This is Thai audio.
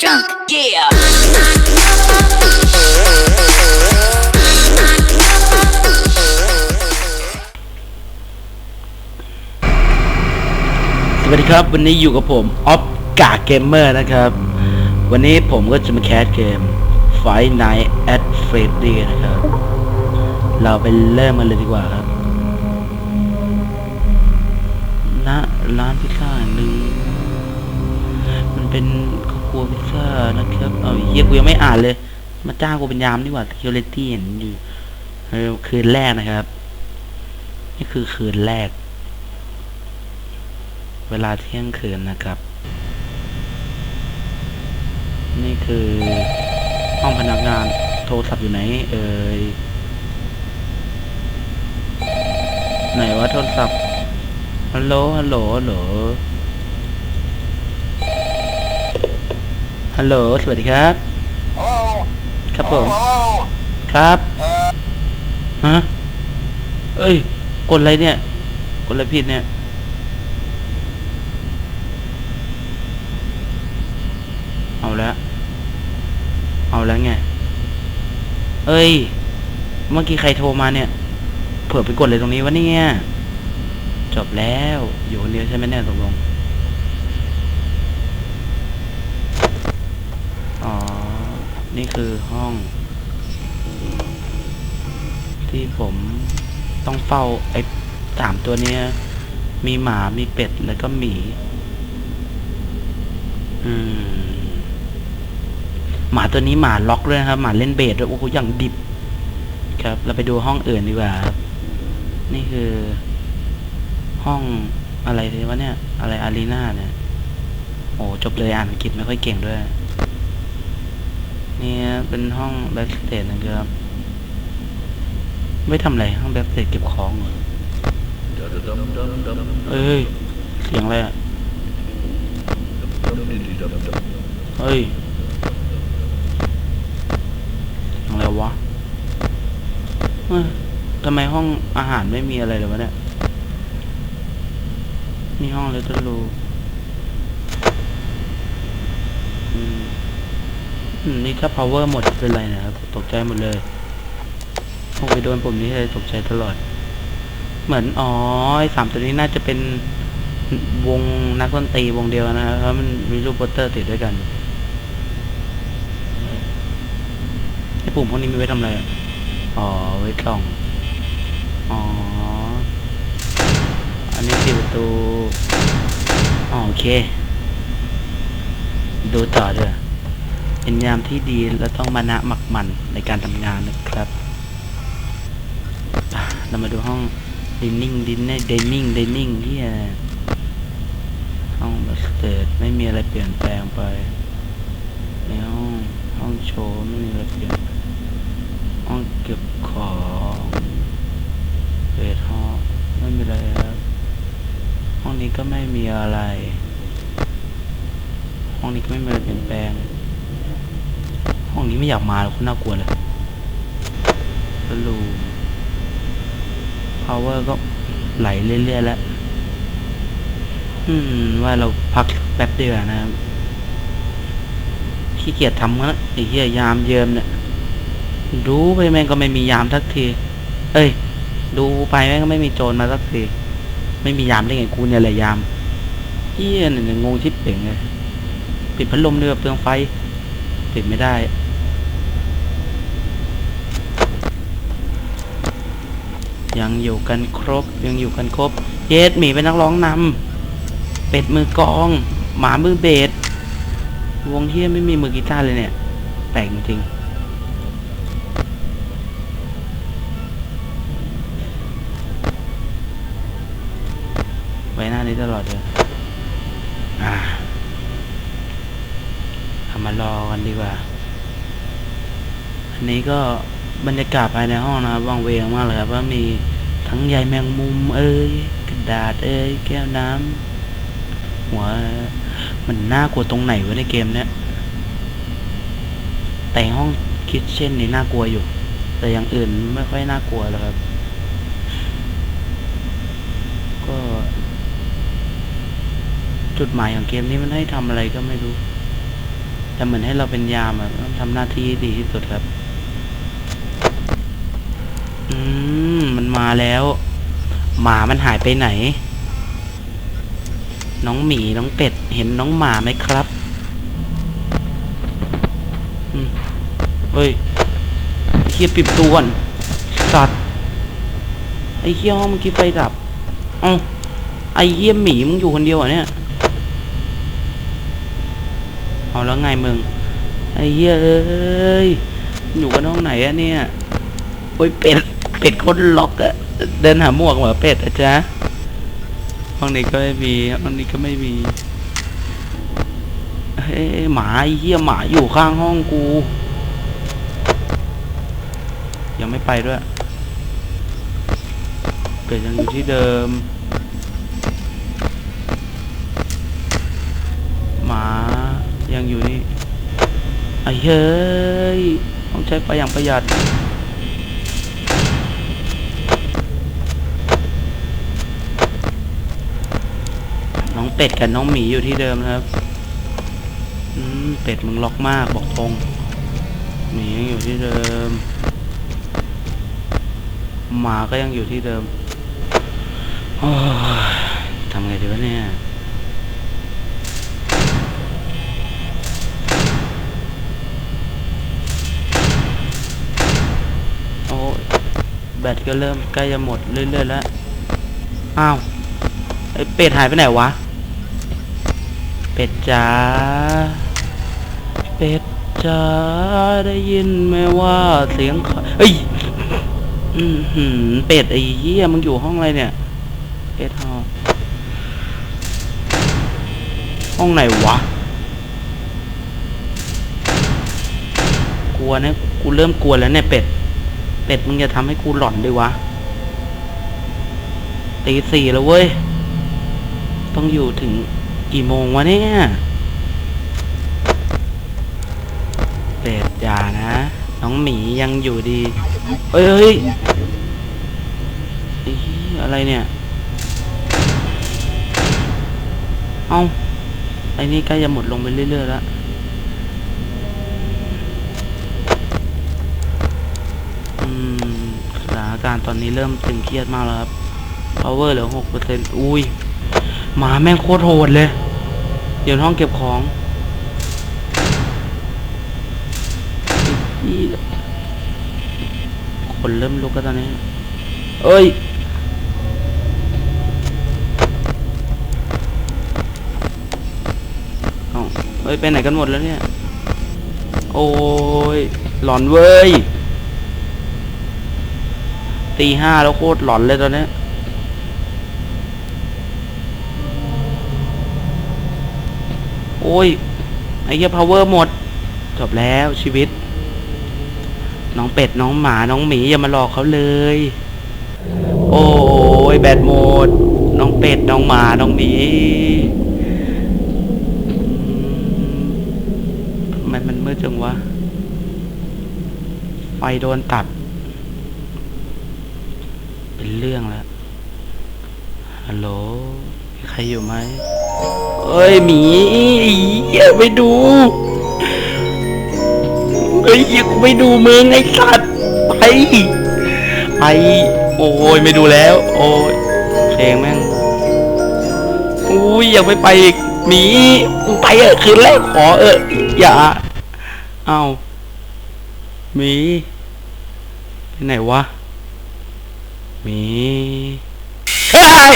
drunk. Yeah. สวัสดีครับ วันนี้อยู่กับผมออฟกาเกมเมอร์นะครับ วันนี้ผมก็จะมาแคสเกม Fight Night at Freddy นะครับ เราไปเริ่มกันเลยดีกว่าครับณร้านพิซซ่าหนึ่งมันเป็น ครอบครัวพิซซ่านะครับ เอาเฮียกูยังไม่อ่านเลย มาจ้างกูเป็นยามดีกว่า security เห็นอยู่เออคืนแรกนะครับ นี่คือคืนแรก เวลาเที่ยงคืนนะครับ นี่คือห้องพนักงานโทรศัพท์อยู่ไหน เอ่ยไหนว่าโทรศัพท์ฮัลโหลฮัลโหลฮัลโหล ฮัลโหล สวัสดีครับ ครับผม ครับ ฮะ เอ้ย กดอะไรเนี่ย กดอะไรผิดเนี่ย เอาแล้ว เอาแล้วไง เอ้ย เมื่อกี้ใครโทรมาเนี่ย เผื่อไปกดเลยตรงนี้วะเนี่ย จบแล้ว อยู่คนเดียวใช่ไหมเนี่ยตกลง อ๋อ นี่คือห้อง ที่ผมต้องเฝ้าไอ้สามตัวเนี้ย มีหมา มีเป็ด แล้วก็หมี อืม หมาตัวนี้หมาล็อกด้วยครับ หมาเล่นเบสด้วยโอ้โหอย่างดิบ ครับ เราไปดูห้องอื่นดีกว่าครับ นี่คือ ห้องอะไรวะเนี่ย อะไรอารีนาเนี่ย โอ้จบเลยอ่านอังกฤษไม่ค่อยเก่งด้วย นี่เป็นห้องแบ็กสเตจนะครับ ไม่ทำอะไรห้องแบ็กสเตจเก็บของเหรอเอ้ย เสียงอะไรอะเฮ้ยอะไรวะทำไมห้องอาหารไม่มีอะไรเลยวะเนี่ยมีห้องเลตเตอร์รูอืมอืม นี่ถ้า power หมดจะเป็นไรนะครับ ตกใจหมดเลยพวกไปโดนปุ่มนี้เลยตกใจตลอด เหมือนอ๋อสามตัวนี้น่าจะเป็นวงนักดนตรีวงเดียวนะครับเพราะมันมีรูปโปสเตอร์ติดด้วยกันไอ้ปุ่มพวกนี้มีไว้ทำอะไรอ๋อไว้กล่องอ๋ออันนี้ปิดประตูอ๋อโอเค ดูต่อเด้อ เป็นยามที่ดีและต้องมานะหมักหมันในการทำงานนะครับเรามาดูห้องดินนิ่งดินเนดนิ่งดินนิ่งที่ห้องบัสเตดไม่มีอะไรเปลี่ยนแปลงไปในห้องห้องโชว์ไม่มีอะไรเปลี่ยนห้องเก็บของเบดห้องไม่มีอะไรครับห้องนี้ก็ไม่มีอะไร ห้องนี้ก็ไม่มีอะไรเปลี่ยนแปลง ห้องนี้ไม่อยากมาหรอกคุณน่ากลัวเลยสลูม power ก็ไหลเรื่อยๆแล้ว อืม ว่าเราพักแป๊บเดียวนะครับขี้เกียจทำนะไอ้เหี้ยยามเยิมเนี่ย ดูไปแม่งก็ไม่มียามสักที เอ้ย ดูไปแม่งก็ไม่มีโจรมาสักที ไม่มียามได้ไงกูเนี่ยแหละยามเอี้ยนี่ยงงชิบเป่งเลย ปิดพัดลมด้วยเปลืองไฟ ปิดไม่ได้ ยังอยู่กันครบยังอยู่กันครบ เยสหมีเป็นนักร้องนำเป็ดมือกอง หมามือเบสวงเฮียไม่มีมือกีตาร์เลยเนี่ยแปลกจริงไว้หน้านี้ตลอดเลยอ่าเอามารอกันดีกว่า อันนี้ก็ บรรยากาศภายในห้องนะครับว่างเวงมากเลยครับว่ามีทั้งใยแมงมุมเอ้ยกระดาษเอ้ยแก้วน้ำหัว มันน่ากลัวตรงไหนวะในเกมเนี้ยแต่ห้องคิดเช่นนี่น่ากลัวอยู่ แต่อย่างอื่นไม่ค่อยน่ากลัวแล้วครับ ก็ จุดหมายของเกมนี้มันให้ทำอะไรก็ไม่รู้แต่เหมือนให้เราเป็นยามอะต้องทำหน้าที่ดีที่สุดครับ อื มาแล้ว หมามันหายไปไหน น้องหมีน้องเป็ด เห็นน้องหมาไหมครับอืมเฮ้ยเฮียปิดตัวก่อนสัตว์ไอ้เฮียห้องเมื่อกี้ไฟดับอ้าไอ้เฮียหมีมึงอยู่คนเดียวเหรอะเนี่ยเอาแล้วไงมึงไอ้เหี้ยเอ้ยอยู่กันห้องไหนอะเนี่ย โอ้ยเป็ด เป็ดคนล็อกอะเดินหาหมวกเหรอเป็ดอะจ๊ะห้องนี้ก็ไม่มีห้องนี้ก็ไม่มีเฮ้ยหมาเหี้ยหมาอยู่ข้างห้องกู ยังไม่ไปด้วยเป็ดยังอยู่ที่เดิม หมายังอยู่นี่ไอ้เฮ้ย ต้องใช้ไฟอย่างประหยัด น้อง เป็ดกับน้องหมีอยู่ที่เดิมนะครับอืมเป็ดมึงล็อกมากบอกตรงหมียังอยู่ที่เดิม หมาก็ยังอยู่ที่เดิมโอ้ยทำไงดีวะเนี่ยโอ้แบตก็เริ่มใกล้จะหมดเรื่อยๆแล้ว อ้าว ไอเป็ดหายไปไหนวะ เป็ดจ๋า เป็ดจ๋าได้ยินไหมว่าเสียงใครเฮ้ยอือหือเป็ดไอ้เหี้ยมึงอยู่ห้องอะไรเนี่ย เป็ดห้องห้องไหนวะ กลัวนะ กูเริ่มกลัวแล้วเนี่ยเป็ด เป็ดมึงจะทำให้กูหลอนด้วยวะตีสี่แล้วเว้ย ต้องอยู่ถึง กี่โมงวะเนี่ยเป็ดอย่านะ น้องหมียังอยู่ดีเฮ้ยเฮ้ยไอ้เหี้ยอะไรเนี่ย เอาไอ้นี่ใกล้จะหมดลงไปเรื่อยๆแล้วอืมสถานการณ์ตอนนี้เริ่มตึงเครียดมากแล้วครับ power เหลือหกเปอร์เซ็นต์อุ้ย หมาแม่งโคตรโหดเลย เดี๋ยวห้องเก็บของอีคนเริ่มลุกแล้วตอนนี้ เอ้ย เอาเอ้ย ไปไหนกันหมดแล้วเนี่ย โอ้ย หลอนเว้ย ตีห้าแล้วโคตรหลอนเลยตอนนี้ โอ้ย ไอ้เหี้ยพาวเวอร์หมด จบแล้วชีวิต น้องเป็ด น้องหมา น้องหมีอย่ามาหลอกเขาเลย โอ้ยแบตหมด น้องเป็ด น้องหมา น้องหมีมทำไมมันมืดจังวะ ไฟโดนตัด เป็นเรื่องแล้วฮัลโหล ใครอยู่ไหมเอ้ยหมีอย่าไปดูเฮ้ยอย่าไปดูมึงไอ้สัตว์ไปไปโอ้ยไม่ดูแล้ว โอ้ยเพลงแม่งอุ้ยอย่าไปไปอีกหมีไปเออคืนแรกขอเอออย่าเอาหมีไปไหนวะหมีอ้าว